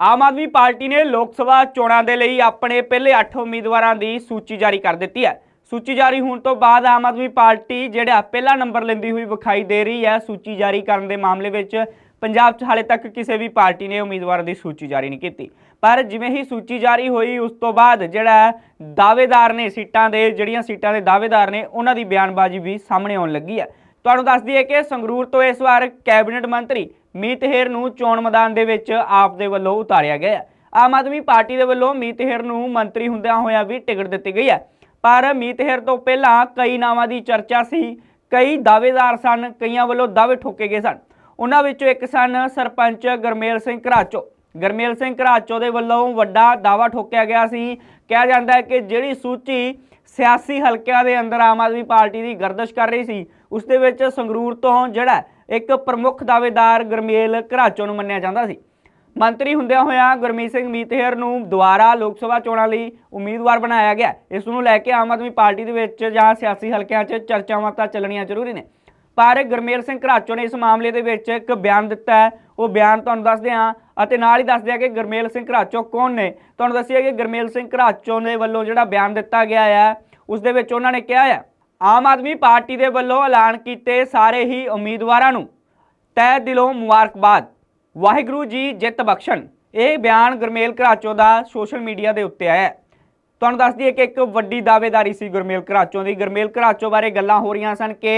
Aam Aadmi party ਨੇ ਲੋਕ ਸਭਾ ਚੋਣਾਂ ਦੇ ਲਈ ਆਪਣੇ ਪਹਿਲੇ 8 ਉਮੀਦਵਾਰਾਂ ਦੀ ਸੂਚੀ ਜਾਰੀ ਕਰ ਦਿੱਤੀ ਹੈ। ਸੂਚੀ ਜਾਰੀ ਹੋਣ ਤੋਂ ਬਾਅਦ ਆਮ ਆਦਮੀ ਪਾਰਟੀ ਜਿਹੜਾ ਪਹਿਲਾ ਨੰਬਰ ਲੈਂਦੀ ਹੋਈ ਵਿਖਾਈ ਦੇ ਰਹੀ ਹੈ, ਸੂਚੀ ਜਾਰੀ ਕਰਨ ਦੇ ਮਾਮਲੇ ਵਿੱਚ ਪੰਜਾਬ 'ਚ ਹਾਲੇ ਤੱਕ ਕਿਸੇ ਵੀ ਪਾਰਟੀ ਨੇ ਉਮੀਦਵਾਰਾਂ ਦੀ ਸੂਚੀ ਜਾਰੀ ਨਹੀਂ ਕੀਤੀ। ਪਰ ਜਿਵੇਂ ਹੀ ਸੂਚੀ ਜਾਰੀ ਹੋਈ, ਉਸ ਤੋਂ ਬਾਅਦ ਜਿਹੜਾ ਦਾਅਵੇਦਾਰ ਨੇ ਸੀਟਾਂ ਦੇ, ਜਿਹੜੀਆਂ ਸੀਟਾਂ ਦੇ ਦਾਅਵੇਦਾਰ ਨੇ, ਉਹਨਾਂ ਦੀ ਬਿਆਨਬਾਜ਼ੀ ਵੀ ਸਾਹਮਣੇ ਆਉਣ ਲੱਗੀ ਹੈ। ਤੁਹਾਨੂੰ ਦੱਸ ਦਈਏ ਕਿ ਸੰਗਰੂਰ ਤੋਂ ਇਸ ਵਾਰ ਕੈਬਨਿਟ ਮੰਤਰੀ ਮੀਤ ਹੇਰ ਨੂੰ ਚੋਣ ਮੈਦਾਨ ਦੇ ਵਿੱਚ ਆਪ ਦੇ ਵੱਲੋਂ ਉਤਾਰਿਆ ਗਿਆ ਆਮ ਆਦਮੀ ਪਾਰਟੀ ਦੇ ਵੱਲੋਂ ਮੀਤ ਹੇਰ ਨੂੰ ਮੰਤਰੀ ਹੁੰਦਿਆਂ ਹੋਇਆ ਵੀ ਟਿਕਟ ਦਿੱਤੀ ਗਈ ਹੈ। ਪਰ ਮੀਤ ਹੇਰ ਤੋਂ ਪਹਿਲਾਂ ਕਈ ਨਾਵਾਂ ਦੀ ਚਰਚਾ ਸੀ, ਕਈ ਦਾਅਵੇਦਾਰ ਸਨ, ਕਈਆਂ ਵੱਲੋਂ ਦਾਅਵੇ ਠੋਕੇ ਗਏ ਸਨ। ਉਹਨਾਂ ਵਿੱਚੋਂ ਇੱਕ ਸਨ ਸਰਪੰਚ ਗਰਮੇਲ ਸਿੰਘ ਘਰਾਚੋ। ਗਰਮੇਲ ਸਿੰਘ ਘਰਾਚੋ ਦੇ ਵੱਲੋਂ ਵੱਡਾ ਦਾਅਵਾ ਠੋਕਿਆ ਗਿਆ ਸੀ। ਕਿਹਾ ਜਾਂਦਾ ਹੈ ਕਿ ਜਿਹੜੀ ਸੂਚੀ ਸਿਆਸੀ ਹਲਕਿਆਂ ਦੇ ਅੰਦਰ ਆਮ ਆਦਮੀ ਪਾਰਟੀ ਦੀ ਗਰਦਸ਼ ਕਰ ਰਹੀ ਸੀ, ਉਸ ਦੇ ਵਿੱਚ ਸੰਗਰੂਰ ਤੋਂ ਜਿਹੜਾ ਇੱਕ ਪ੍ਰਮੁੱਖ ਦਾਅਵੇਦਾਰ ਗਰਮੇਲ ਘਰਾਚੋ ਨੂੰ ਮੰਨਿਆ ਜਾਂਦਾ ਸੀ। ਮੰਤਰੀ ਹੁੰਦਿਆਂ ਹੋਇਆਂ ਗੁਰਮੀਤ ਸਿੰਘ ਮੀਤਹਿਰ ਨੂੰ ਦੁਬਾਰਾ ਲੋਕ ਸਭਾ ਚੋਣਾਂ ਲਈ ਉਮੀਦਵਾਰ ਬਣਾਇਆ ਗਿਆ। ਇਸ ਨੂੰ ਲੈ ਕੇ ਆਮ ਆਦਮੀ ਪਾਰਟੀ ਦੇ ਵਿੱਚ ਜਾਂ ਸਿਆਸੀ ਹਲਕਿਆਂ 'ਚ ਚਰਚਾਵਾਂ ਤਾਂ ਚੱਲਣੀਆਂ ਜ਼ਰੂਰੀ ਨੇ। ਪਰ ਗੁਰਮੇਲ ਸਿੰਘ ਘਰਾਚੋ ਨੇ ਇਸ ਮਾਮਲੇ ਦੇ ਵਿੱਚ ਇੱਕ ਬਿਆਨ ਦਿੱਤਾ ਹੈ। ਉਹ ਬਿਆਨ ਤੁਹਾਨੂੰ ਦੱਸਦੇ ਹਾਂ ਅਤੇ ਨਾਲ ਹੀ ਦੱਸਦੇ ਹਾਂ ਕਿ ਗੁਰਮੇਲ ਸਿੰਘ ਘਰਾਚੋ ਕੌਣ ਨੇ। ਤੁਹਾਨੂੰ ਦੱਸਿਆ ਕਿ ਗੁਰਮੇਲ ਸਿੰਘ ਘਰਾਚੋ ਦੇ ਵੱਲੋਂ ਜਿਹੜਾ ਬਿਆਨ ਦਿੱਤਾ ਗਿਆ ਹੈ ਉਸ ਦੇ ਵਿੱਚ ਉਹਨਾਂ ਨੇ ਕਿਹਾ ਹੈ ਆਮ ਆਦਮੀ ਪਾਰਟੀ ਦੇ ਵੱਲੋਂ ਐਲਾਨ ਕੀਤੇ ਸਾਰੇ ਹੀ ਉਮੀਦਵਾਰਾਂ ਨੂੰ ਤਹਿ ਦਿਲੋਂ ਮੁਬਾਰਕਬਾਦ। ਵਾਹਿਗੁਰੂ ਜੀ ਜਿੱਤ ਬਖਸ਼ਣ। ਇਹ ਬਿਆਨ ਗੁਰਮੇਲ ਘਰਾਚੋ ਦਾ ਸੋਸ਼ਲ ਮੀਡੀਆ ਦੇ ਉੱਤੇ ਆਇਆ ਤੁਹਾਨੂੰ ਦੱਸ ਦਈਏ ਕਿ ਇੱਕ ਵੱਡੀ ਦਾਅਵੇਦਾਰੀ ਸੀ ਗੁਰਮੇਲ ਘਰਾਚੋ ਦੀ। ਗੁਰਮੇਲ ਘਰਾਚੋ ਬਾਰੇ ਗੱਲਾਂ ਹੋ ਰਹੀਆਂ ਸਨ ਕਿ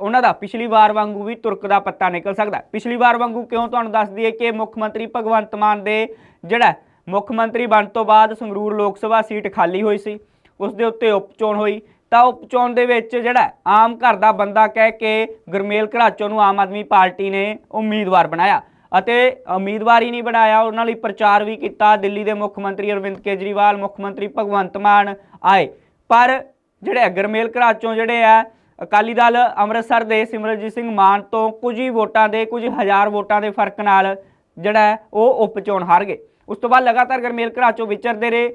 ਉਹਨਾਂ ਦਾ ਪਿਛਲੀ ਵਾਰ ਵਾਂਗੂ ਵੀ ਤੁਰਕ ਦਾ ਪੱਤਾ ਨਿਕਲ ਸਕਦਾ। ਪਿਛਲੀ ਵਾਰ ਵਾਂਗੂ ਕਿਉਂ ਤੁਹਾਨੂੰ ਦੱਸ ਦਈਏ ਕਿ ਮੁੱਖ ਮੰਤਰੀ ਭਗਵੰਤ ਮਾਨ ਦੇ ਜਿਹੜਾ ਮੁੱਖ ਮੰਤਰੀ ਬਣ ਤੋਂ ਬਾਅਦ ਸੰਗਰੂਰ ਲੋਕ ਸਭਾ ਸੀਟ ਖਾਲੀ ਹੋਈ ਸੀ। ਉਸ ਦੇ ਉੱਤੇ ਉਪਚੋਣ ਹੋਈ। ਤਾਂ ਉਪਚੋਣ ਦੇ ਵਿੱਚ ਜਿਹੜਾ ਆਮ ਘਰ ਦਾ ਬੰਦਾ ਕਹਿ ਕੇ ਗੁਰਮੇਲ ਘਰਾਚੋ ਨੂੰ ਆਮ ਆਦਮੀ ਪਾਰਟੀ ਨੇ ਉਮੀਦਵਾਰ ਬਣਾਇਆ ਅਤੇ ਉਮੀਦਵਾਰ ਹੀ ਨਹੀਂ ਬਣਾਇਆ ਉਹਨਾਂ ਲਈ ਪ੍ਰਚਾਰ ਵੀ ਕੀਤਾ ਦਿੱਲੀ ਦੇ ਮੁੱਖ ਮੰਤਰੀ ਅਰਵਿੰਦ ਕੇਜਰੀਵਾਲ ਮੁੱਖ ਮੰਤਰੀ ਭਗਵੰਤ ਮਾਨ ਆਏ। ਪਰ ਜਿਹੜੇ ਆ ਗੁਰਮੇਲ ਘਰਾਚੋਂ ਜਿਹੜੇ ਆ ਅਕਾਲੀ ਦਲ ਅੰਮ੍ਰਿਤਸਰ ਦੇ ਸਿਮਰਜੀਤ ਸਿੰਘ ਮਾਨ ਤੋਂ ਕੁਝ ਹੀ ਵੋਟਾਂ ਦੇ ਕੁਝ ਹਜ਼ਾਰ ਵੋਟਾਂ ਦੇ ਫ਼ਰਕ ਨਾਲ ਜਿਹੜਾ ਹੈ, ਉਹ ਉਪਚੋਣ ਹਾਰ ਗਏ। ਉਸ ਤੋਂ ਬਾਅਦ ਲਗਾਤਾਰ ਗੁਰਮੇਲ ਘਰਾਚੋਂ ਵਿਚਰਦੇ ਰਹੇ।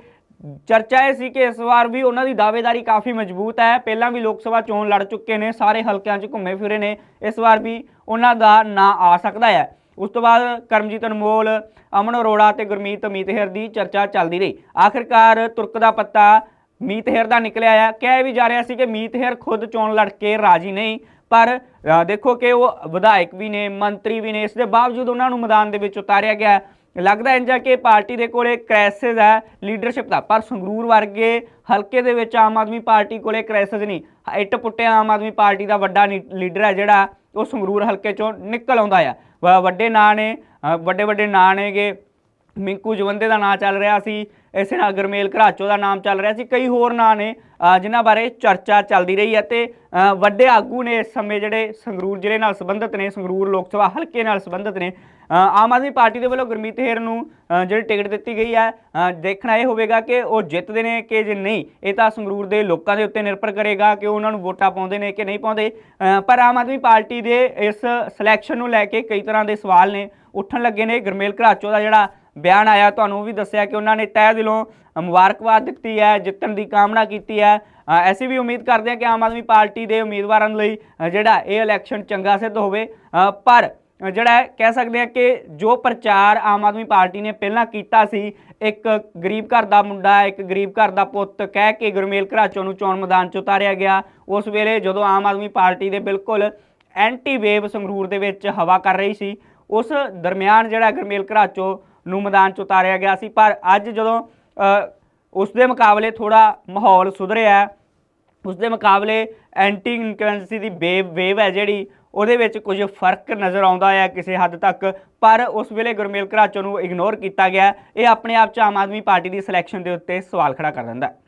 ਚਰਚਾ ਇਹ ਸੀ ਕਿ ਇਸ ਵਾਰ ਵੀ ਉਹਨਾਂ ਦੀ ਦਾਅਵੇਦਾਰੀ ਕਾਫੀ ਮਜ਼ਬੂਤ ਹੈ। ਪਹਿਲਾਂ ਵੀ ਲੋਕ ਸਭਾ ਚੋਣ ਲੜ ਚੁੱਕੇ ਨੇ, ਸਾਰੇ ਹਲਕਿਆਂ 'ਚ ਘੁੰਮੇ ਫਿਰੇ ਨੇ। ਇਸ ਵਾਰ ਵੀ ਉਹਨਾਂ ਦਾ ਨਾਂ ਆ ਸਕਦਾ ਹੈ। ਉਸ ਤੋਂ ਬਾਅਦ ਕਰਮਜੀਤ ਅਨਮੋਲ, ਅਮਨ ਅਰੋੜਾ ਤੇ ਗੁਰਮੀਤ ਮੀਤਹਿਰ ਦੀ ਚਰਚਾ ਚੱਲਦੀ ਰਹੀ। ਆਖਿਰਕਾਰ ਤੁਰਕ ਦਾ ਪੱਤਾ ਮੀਤਹਿਰ ਦਾ ਨਿਕਲਿਆ ਆ। ਕਿਹਾ ਵੀ ਜਾ ਰਿਹਾ ਸੀ ਕਿ ਮੀਤਹਿਰ ਖੁਦ ਚੋਣ ਲੜ ਕੇ ਰਾਜੀ ਨਹੀਂ, ਪਰ ਦੇਖੋ ਕਿ ਉਹ ਵਿਧਾਇਕ ਵੀ ਨੇ, ਮੰਤਰੀ ਵੀ ਨੇ, ਇਸ ਦੇ ਬਾਵਜੂਦ ਉਹਨਾਂ ਨੂੰ ਮੈਦਾਨ ਦੇ ਵਿੱਚ ਉਤਾਰਿਆ ਗਿਆ। ਲੱਗਦਾ ਇੰਜ ਹੈ ਕਿ ਪਾਰਟੀ ਦੇ ਕੋਲੇ ਕ੍ਰਾਈਸਿਸ ਹੈ ਲੀਡਰਸ਼ਿਪ ਦਾ। ਪਰ ਸੰਗਰੂਰ ਵਰਗੇ ਹਲਕੇ ਦੇ ਵਿੱਚ ਆਮ ਆਦਮੀ ਪਾਰਟੀ ਕੋਲੇ ਕ੍ਰਾਈਸਿਸ ਨਹੀਂ। ਇੱਟ ਪੁੱਟਿਆ ਆਮ ਆਦਮੀ ਪਾਰਟੀ ਦਾ ਵੱਡਾ ਨੀ- ਲੀਡਰ ਹੈ ਜਿਹੜਾ, ਉਹ ਸੰਗਰੂਰ ਹਲਕੇ ਚੋਂ ਨਿਕਲ ਆਉਂਦਾ ਆ। ਵ- ਵੱਡੇ ਨਾਂ ਨੇ ਵੱਡੇ ਵੱਡੇ ਨਾਂ ਨੇਗੇ। ਮਿੰਕੂ ਜਵੰਦੇ ਦਾ ਨਾਂ ਚੱਲ ਰਿਹਾ ਸੀ, ਇਸੇ ਨਾਲ ਗਰਮੇਲ ਘਰਾਚੋ ਦਾ ਨਾਮ ਚੱਲ ਰਿਹਾ ਸੀ, ਕਈ ਹੋਰ ਨਾਂ ਨੇ ਜਿਨ੍ਹਾਂ ਬਾਰੇ ਚਰਚਾ ਚੱਲਦੀ ਰਹੀ ਹੈ ਤੇ ਵੱਡੇ ਆਗੂ ਨੇ ਇਸ ਸਮੇਂ ਜਿਹੜੇ ਸੰਗਰੂਰ ਜ਼ਿਲ੍ਹੇ ਨਾਲ ਸੰਬੰਧਿਤ ਨੇ, ਸੰਗਰੂਰ ਲੋਕ ਸਭਾ ਹਲਕੇ ਨਾਲ ਸੰਬੰਧਿਤ ਨੇ ਆਮ ਆਦਮੀ ਪਾਰਟੀ ਦੇ ਵੱਲੋਂ ਗੁਰਮੀਤ ਹੇਰ ਨੂੰ ਜਿਹੜੀ ਟਿਕਟ ਦਿੱਤੀ ਗਈ ਹੈ ਦੇਖਣਾ ਇਹ ਹੋਵੇਗਾ ਕਿ ਉਹ ਜਿੱਤਦੇ ਨੇ ਕਿ ਜੇ ਨਹੀਂ, ਇਹ ਤਾਂ ਸੰਗਰੂਰ ਦੇ ਲੋਕਾਂ ਦੇ ਉੱਤੇ ਨਿਰਭਰ ਕਰੇਗਾ ਕਿ ਉਹ ਉਹਨਾਂ ਨੂੰ ਵੋਟਾਂ ਪਾਉਂਦੇ ਨੇ ਕਿ ਨਹੀਂ ਪਾਉਂਦੇ ਪਰ ਆਮ ਆਦਮੀ ਪਾਰਟੀ ਦੇ ਇਸ ਸਿਲੈਕਸ਼ਨ ਨੂੰ ਲੈ ਕੇ ਕਈ ਤਰ੍ਹਾਂ ਦੇ ਸਵਾਲ ਨੇ, ਉੱਠਣ ਲੱਗੇ ਨੇ, ਗੁਰਮੇਲ ਘਰਾਚੋ ਦਾ ਜਿਹੜਾ ਬਿਆਨ ਆਇਆ ਤੁਹਾਨੂੰ ਉਹ ਵੀ ਦੱਸਿਆ ਕਿ ਉਹਨਾਂ ਨੇ ਤਹਿ ਦਿਲੋਂ ਮੁਬਾਰਕਬਾਦ ਦਿੱਤੀ ਹੈ ਜਿੱਤਣ ਦੀ ਕਾਮਨਾ ਕੀਤੀ ਹੈ। ਅ, ਅਸੀਂ ਵੀ ਉਮੀਦ ਕਰਦੇ ਹਾਂ ਕਿ ਆਮ ਆਦਮੀ ਪਾਰਟੀ ਦੇ ਉਮੀਦਵਾਰਾਂ ਲਈ ਜਿਹੜਾ ਇਹ ਇਲੈਕਸ਼ਨ ਚੰਗਾ ਸਿੱਧ ਹੋਵੇ। ਪਰ ਜਿਹੜਾ ਕਹਿ ਸਕਦੇ ਹਾਂ ਕਿ ਜੋ ਪ੍ਰਚਾਰ ਆਮ ਆਦਮੀ ਪਾਰਟੀ ਨੇ ਪਹਿਲਾਂ ਕੀਤਾ ਸੀ ਇੱਕ ਗਰੀਬ ਘਰ ਦਾ ਮੁੰਡਾ ਇੱਕ ਗਰੀਬ ਘਰ ਦਾ ਪੁੱਤ ਕਹਿ ਕੇ ਗੁਰਮੇਲ ਘਰਾਚੋ ਨੂੰ ਚੋਣ ਮੈਦਾਨ 'ਚ ਉਤਾਰਿਆ ਗਿਆ। ਉਸ ਵੇਲੇ ਜਦੋਂ ਆਮ ਆਦਮੀ ਪਾਰਟੀ ਦੇ ਬਿਲਕੁਲ ਐਂਟੀ ਵੇਵ ਸੰਗਰੂਰ ਦੇ ਵਿੱਚ ਹਵਾ ਕਰ ਰਹੀ ਸੀ ਉਸ ਦਰਮਿਆਨ ਜਿਹੜਾ ਗੁਰਮੇਲ ਘਰਾਚੋ ਨੂੰ ਮੈਦਾਨ 'ਚ ਉਤਾਰਿਆ ਗਿਆ ਸੀ। ਪਰ ਅੱਜ ਜਦੋਂ ਅ, ਉਸ ਦੇ ਮੁਕਾਬਲੇ ਥੋੜਾ ਮਾਹੌਲ ਸੁਧਰਿਆ ਹੈ, ਉਸ ਦੇ ਮੁਕਾਬਲੇ ਐਂਟੀ ਇਨਕੁਐਂਸੀ ਦੀ ਵੇਵ ਵੇਵ ਹੈ ਜਿਹੜੀ ਉਹਦੇ ਵਿੱਚ ਕੁਝ ਫ਼ਰਕ ਨਜ਼ਰ ਆਉਂਦਾ ਹੈ ਕਿਸੇ ਹੱਦ ਤੱਕ। ਪਰ ਉਸ ਵੇਲੇ ਗੁਰਮੇਲ ਘਰਾਚੋ ਨੂੰ ਇਗਨੋਰ ਕੀਤਾ ਗਿਆ। ਇਹ ਆਪਣੇ ਆਪ 'ਚ ਆਮ ਆਦਮੀ ਪਾਰਟੀ ਦੀ ਸਿਲੈਕਸ਼ਨ ਦੇ ਉੱਤੇ ਸਵਾਲ ਖੜਾ ਕਰ ਦਿੰਦਾ ਹੈ।